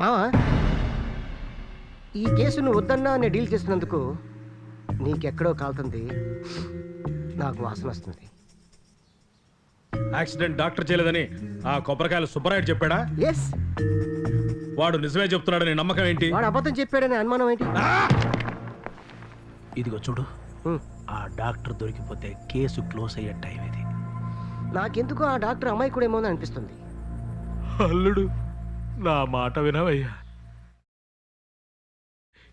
మావా ఈ కేసు నువ్వు వద్దన్నా నేను డీల్ చేస్తున్నందుకు నీకెక్కడో కాలుతుంది. నాకు వాసన వస్తుంది. యాక్సిడెంట్ డాక్టర్ చేయలేదని ఆ కొబ్బరికాయలు సుబ్బరాయుడు చెప్పాడా? ఎస్ వాడు నిజమే చెప్తున్నాడని నమ్మకం ఏంటి? వాడు అబద్ధం చెప్పాడనే అనుమానం ఏంటి? ఇదిగో చూడు. ఆ డాక్టర్ దొరికిపోతే కేసు క్లోజ్ అయ్యే టైం ఇది. నాకెందుకు ఆ డాక్టర్ అమాయకుడేమో అని అనిపిస్తుంది. అల్లుడు నా మాట వినవయ్యా.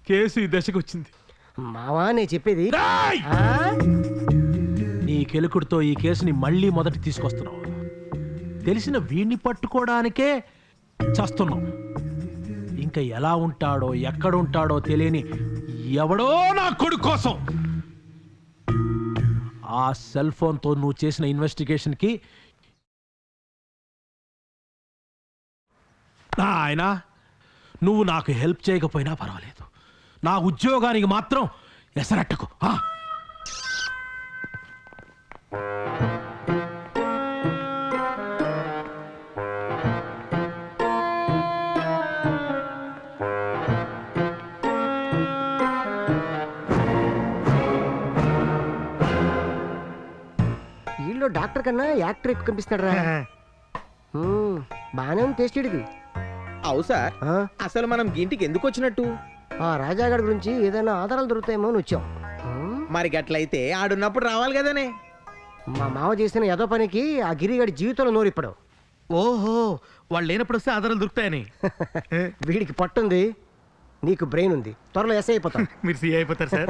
కేసు ఈ దశకు వచ్చింది మావా నేను చెప్పేది! ఆ? నీ కెలుకుడితో ఈ కేసుని మళ్ళీ మొదటి తీసుకొస్తున్నావు. తెలిసిన వీణ్ణి పట్టుకోవడానికే చస్తున్నాం ఇంకా ఎలా ఉంటాడో ఎక్కడ ఉంటాడో తెలియని ఎవడో నా కొడుకు కోసం. ఆ సెల్ ఫోన్తో నువ్వు చేసిన ఇన్వెస్టిగేషన్కి ఆయన నువ్వు నాకు హెల్ప్ చేయకపోయినా పర్వాలేదు. నా ఉద్యోగానికి మాత్రం ఎసరట్టకు. ఆ? వీళ్ళు డాక్టర్ కన్నా యాక్టర్ ఎక్కువ కనిపిస్తున్నాడు రా బాగానే ఉంది టేస్ట్ ఇది అవు సార్. ఆ? అసలు మనం ఇంటికి ఎందుకు వచ్చినట్టు? ఆ రాజాగాడి గురించి ఏదైనా ఆధారాలు దొరుకుతాయేమో అని వచ్చాం. మరి గట్లయితే ఆడున్నప్పుడు రావాలి కదనే? మా మామ చేసిన ఏదో పనికి ఆ గిరిగాడి జీవితంలో నోరిప్పడు ఓహో వాళ్ళు లేనప్పుడు వస్తే ఆధారాలు దొరుకుతాయని. వీడికి పట్టుంది నీకు బ్రెయిన్ ఉంది. త్వరలో ఎస్ అయిపోతాం. మీరు సీ అయిపోతారు సార్.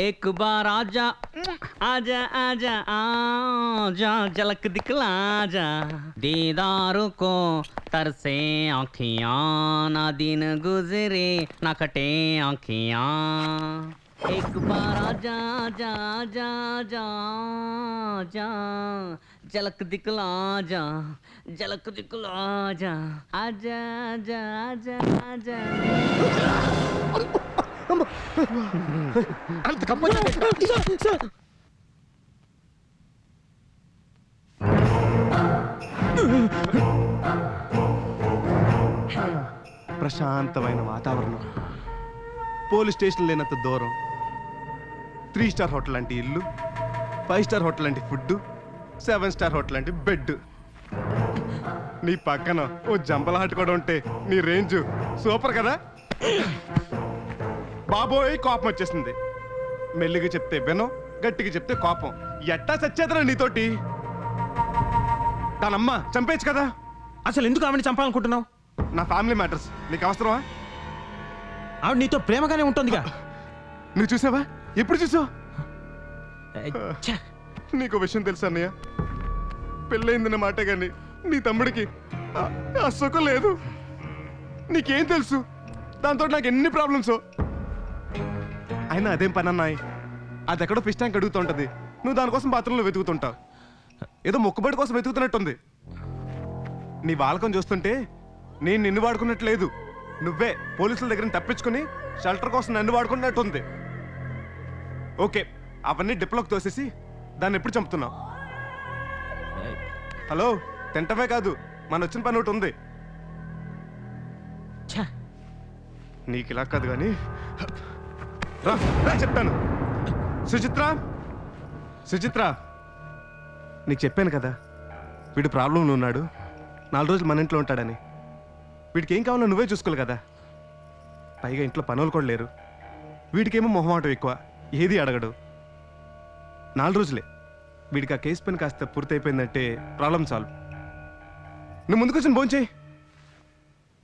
एक बार आजा आजा आजा आजा, झलक दिखला जा दीदार को तरसे आँखियाँ ना दिन गुजरे, ना कटे आँखियाँ एक बार आजा जा जा जा जा झलक दिखला जा झलक दिखला जा आजा आजा आजा आजा। అంత ప్రశాంతమైన వాతావరణం. పోలీస్ స్టేషన్ లేనంత దూరం. త్రీ స్టార్ హోటల్ లాంటి ఇల్లు ఫైవ్ స్టార్ హోటల్ లాంటి ఫుడ్ సెవెన్ స్టార్ హోటల్ లాంటి బెడ్ నీ పక్కన ఓ జంపలహాట్ కూడా ఉంటే నీ రేంజ్ సూపర్ కదా? బాబోయ్ కోపం వచ్చేసింది. మెల్లిగా చెప్తే వినం గట్టిగా చెప్తే కోపం. ఎట్టా చచ్చేదరా నీతోటి? దానమ్మ చంపేచ్చు కదా? అసలు ఎందుకు ఆవిడ చంపాలనుకుంటున్నావు? నా ఫ్యామిలీ మ్యాటర్స్ నీకు అవసరమా? ఆవిడ నీతో ప్రేమగానే ఉంటుందిగా. నువ్వు చూసావా? ఎప్పుడు చూసావు? నీకు విషయం తెలుసా అన్నయ్య? పెళ్ళయిందన్న మాటే గాని నీ తమ్ముడికి ఆ సుఖం లేదు. నీకేం తెలుసు? దాంతో నాకు ఎన్ని ప్రాబ్లమ్స్ అయినా అదేం పని అన్నాయి అది ఎక్కడో ఫిష్ ట్యాంక్ అడుగుతుంటది. నువ్వు దానికోసం బాత్రూంలో వెతుకుతుంటావు ఏదో మొక్కుబడి కోసం వెతుకుతున్నట్టుంది. నీ వాలకం చూస్తుంటే నేను నిన్ను వాడుకున్నట్లేదు నువ్వే పోలీసుల దగ్గర తప్పించుకుని షెల్టర్ కోసం నన్ను వాడుకున్నట్టుంది. ఓకే అవన్నీ డిప్లోకి తోసేసి దాన్ని ఎప్పుడు చంపుతున్నావు? హలో తింటమే కాదు మన వచ్చిన పని ఒకటి ఉంది. నీకు ఇలా కాదు కానీ రా రా చెప్తాను. సుచిత్ర సుచిత్ర నీకు చెప్పాను కదా వీడు ప్రాబ్లంలో ఉన్నాడు నాలుగు రోజులు మన ఇంట్లో ఉంటాడని. వీడికి ఏం కావాలో నువ్వే చూసుకోవాలి కదా. పైగా ఇంట్లో పనులు కూడా లేరు. వీడికేమో మొహమాటం ఎక్కువ ఏది అడగడు. నాలుగు రోజులే వీడికి ఆ కేసు పని కాస్త పూర్తయిపోయిందంటే ప్రాబ్లం సాల్వ్ నువ్వు ముందుకు వచ్చి భోంచేయి.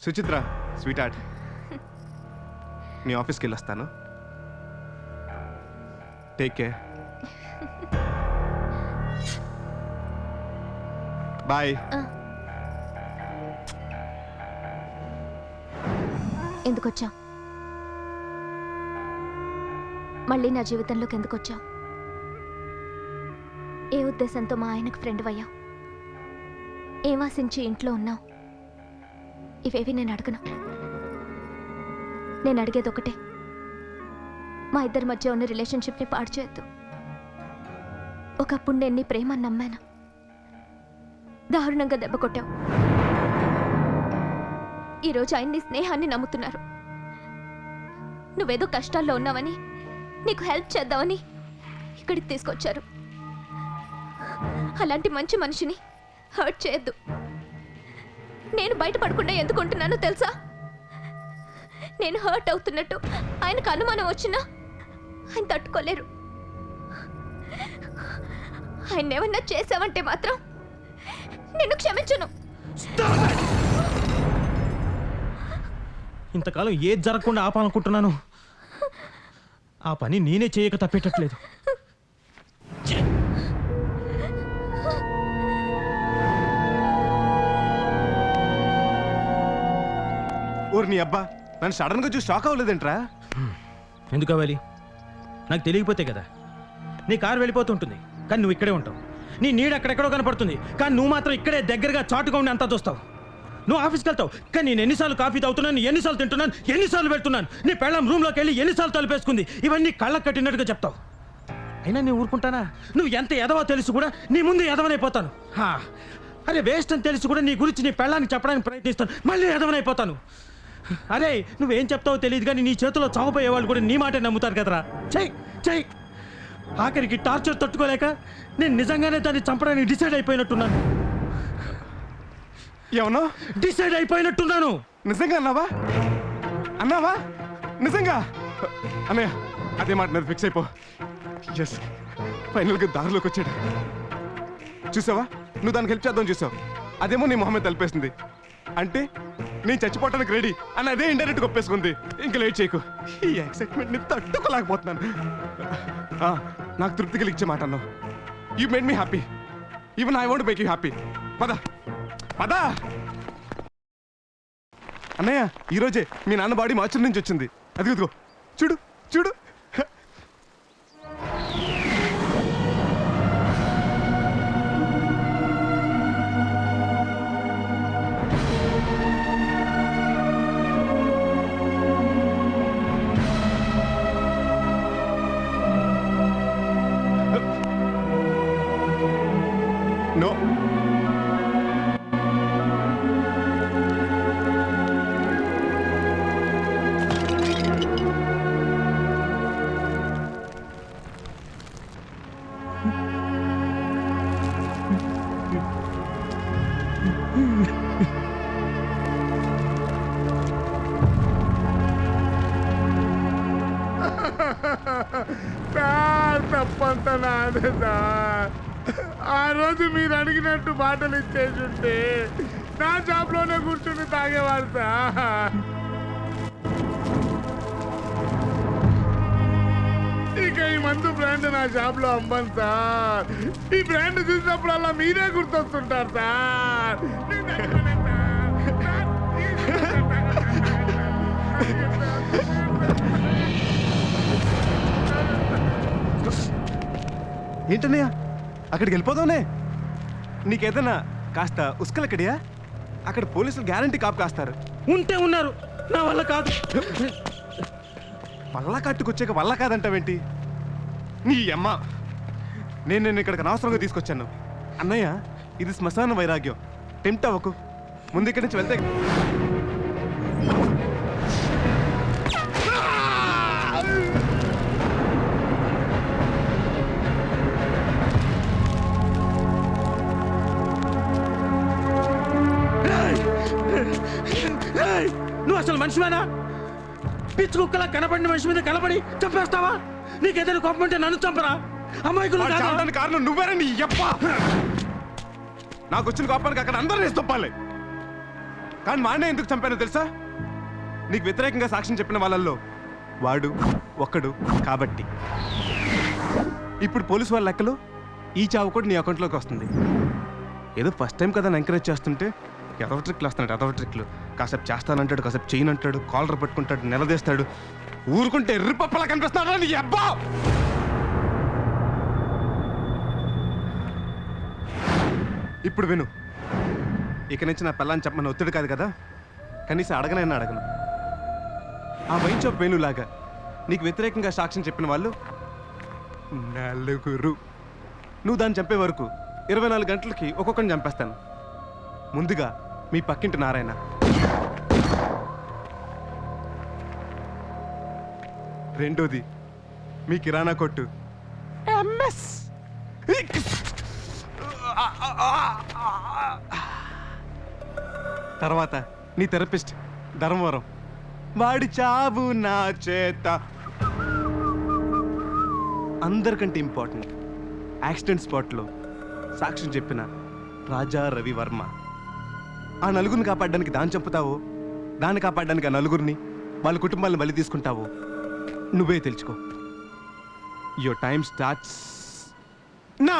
సుచిత్ర స్వీట్ ఆర్ట్ నీ ఆఫీస్కి వెళ్ళొస్తాను. టేక్ కేర్ బాయ్ ఎందుకొచ్చా? మళ్ళీ నా జీవితంలోకి ఎందుకొచ్చా? ఏ ఉద్దేశంతో మా ఆయనకు ఫ్రెండ్ అయ్యా ఏమాసించి ఇంట్లో ఉన్నావు? ఇవేవి నేను అడగను. నేను అడిగేది ఒకటే. మా ఇద్దరి మధ్య ఉన్న రిలేషన్షిప్ని పాడు చేయొద్దు. ఒకప్పుడు నేను నీ ప్రేమ నమ్మాను. దారుణంగా దెబ్బ కొట్టావు. ఈరోజు ఆయన నీ స్నేహాన్ని నమ్ముతున్నారు. నువ్వేదో కష్టాల్లో ఉన్నావని నీకు హెల్ప్ చేద్దామని ఇక్కడికి తీసుకొచ్చారు. అలాంటి మంచి మనిషిని హర్ట్ చేయొద్దు. నేను బయటపడకుండా ఎందుకుంటున్నానో తెలుసా? నేను హర్ట్ అవుతున్నట్టు ఆయనకు అనుమానం వచ్చినా ఆయన తట్టుకోలేరు. ఆయన ఏమన్నా చేసావంటే మాత్రం నిన్ను క్షమించను. ఇంతకాలం ఏది జరగకుండా ఆపాలనుకుంటున్నాను? ఆ పని నేనే చేయక తప్పేటట్లేదు. ఊరు నీ అబ్బా నన్ను సడన్గా చూసి షాక్ అవ్వలేదేంట్రా. ఎందుకు అవ్వాలి? నాకు తెలియకపోతే కదా? నీ కారు వెళ్ళిపోతుంటుంది కానీ నువ్వు ఇక్కడే ఉంటావు. నీ నీడ అక్కడెక్కడో కనపడుతుంది కానీ నువ్వు మాత్రం ఇక్కడే దగ్గరగా చాటుగా ఉండి అంతా చూస్తావు. నువ్వు ఆఫీస్కి వెళ్తావు కానీ నేను ఎన్నిసార్లు కాఫీ తాగుతున్నాను ఎన్నిసార్లు తింటున్నాను ఎన్నిసార్లు పెడుతున్నాను నీ పెళ్ళం రూమ్లోకి వెళ్ళి ఎన్నిసార్లు తలుపేసుకుంది ఇవన్నీ కళ్ళకు కట్టినట్టుగా చెప్తావు. అయినా నేను ఊరుకుంటానా? నువ్వు ఎంత ఎదవో తెలుసు కూడా నీ ముందు ఎదవనైపోతాను. హా. అరే వేస్ట్ అని తెలిసి కూడా నీ గురించి నీ పెళ్ళానికి చెప్పడానికి ప్రయత్నిస్తాను మళ్ళీ ఎదవనైపోతాను. అరే నువ్వేం చెప్తావో తెలియదు కానీ నీ చేతిలో చావపోయే వాళ్ళు కూడా నీ మాటే నమ్ముతారు కదరా. చెయ్ చెయ్ ఆఖరికి టార్చర్ తట్టుకోలేక నేను నిజంగానే దాన్ని చంపడానికి డిసైడ్ అయిపోయినట్టున్నాను. ఏమన్నా? డిసైడ్ అయిపోయినట్టున్నాను. నిజంగా అన్నావా? అన్నావా? నిజంగా? అన్నయ్య అదే మాట మీద ఫిక్స్ అయిపో. ఎస్ ఫైనల్గా దారిలోకి వచ్చాడు. చూసావా? నువ్వు దానికి హెల్ప్ చేద్దాం చూసావు. అదేమో నీ మొహమ్మద్ తెలిపేసింది. అంటే నేను చచ్చిపోవటానికి రెడీ అని అదే ఇండైరెక్ట్ ఒప్పేసుకుంది ఇంకా లేట్ చేయకు. ఈ ఎక్సైట్మెంట్ని తట్టుకోలేకపోతున్నాను. ఆ, నాకు తృప్తి కలిగించే మాట అన్నావు. You made me happy even I want make you happy పద. పద. అన్నయ్య ఈరోజే మీ నాన్న బాడీ మాచూర్ నుంచి వచ్చింది. అది చూడు చూడు. సార్ తప్పంత నాదే సార్. ఆ రోజు మీరు అడిగినట్టు బాటలు ఇచ్చేసి నా షాప్లోనే కూర్చుని తాగేవాడు సార్. ఇక ఈ మందు బ్రాండ్ నా షాప్లో అమ్మను సార్. ఈ బ్రాండ్ చూసినప్పుడల్లా మీరే గుర్తొస్తుంటారు సార్. నేను సార్. ఏంటన్నయ్య? అక్కడికి వెళ్ళిపోదావునే నీకేదన్నా కాస్త ఉస్కలక్కడియా అక్కడ పోలీసులు గ్యారంటీ కాపు కాస్తారు. ఉంటే ఉన్నారు. నా వల్ల కాదు. వల్ల కట్టుకొచ్చాక వల్ల కాదంటావేంటి? నీ అమ్మ. నేను నేను ఇక్కడికి అనవసరంగా తీసుకొచ్చాను. అన్నయ్య ఇది శ్మశాన వైరాగ్యం. టెంప్ట్ అవ్వకు. ముందు ఇక్కడి నుంచి వెళ్తే మనిషివేనా? పిచ్చి కుక్కలా కనపడిన మనిషి మీద కనపడి చంపేస్తావా? నీకేదైనా కోపం ఉంటే నన్ను చంపరా? అమ్మాయికులు కారణం నువ్వేరా నీ యప్ప! నాకు వచ్చిన కోపానికి అక్కడ అందరూ వేసి తప్పాలి. కానీ మా అన్నయ్య ఎందుకు చంపానో తెలుసా? నీకు వ్యతిరేకంగా సాక్ష్యం చెప్పిన వాళ్ళల్లో వాడు ఒక్కడు కాబట్టి. ఇప్పుడు పోలీసు వాళ్ళ లెక్కలో ఈ చావు కూడా నీ అకౌంట్లోకి వస్తుంది. ఏదో ఫస్ట్ టైం కదా ఎంకరేజ్ చేస్తుంటే ఎదవ ట్రిక్లు వస్తున్నాడు ఎదవ ట్రిక్లు కాసేపు చేస్తానంటాడు కాసేపు చేయనంటాడు కాలర్ పెట్టుకుంటాడు నిలదీస్తాడు. ఊరుకుంటే ఎర్రి పప్పలా నీ అబ్బా! ఇప్పుడు విను. ఇక నుంచి నా పిల్లని చెప్పమని ఒత్తిడి కాదు కదా? కనీసం అడగనైనా అడగను. ఆ వైంచో షాప్ వేణులాగా నీకు వ్యతిరేకంగా సాక్ష్యం చెప్పిన వాళ్ళు నలుగురు. నువ్వు దాన్ని చంపే వరకు ఇరవై నాలుగు గంటలకి ఒక్కొక్కరిని చంపేస్తాను. ముందుగా మీ పక్కింటి నారాయణ. రెండోది. మీ కిరాణా కొట్టు. ఎంఎస్. తర్వాత నీ థెరపిస్ట్ ధర్మవరం. వాడి చావు నా చేత. అందరికంటే ఇంపార్టెంట్ యాక్సిడెంట్ స్పాట్లో సాక్ష్యం చెప్పిన రాజా రవి వర్మ. ఆ నలుగురిని కాపాడడానికి దాన్ని చంపుతావు దాన్ని కాపాడడానికి ఆ నలుగురిని వాళ్ళ కుటుంబాలను బలి తీసుకుంటావు నువ్వే తెలుసుకో. యువర్ టైం స్టార్ట్స్ నా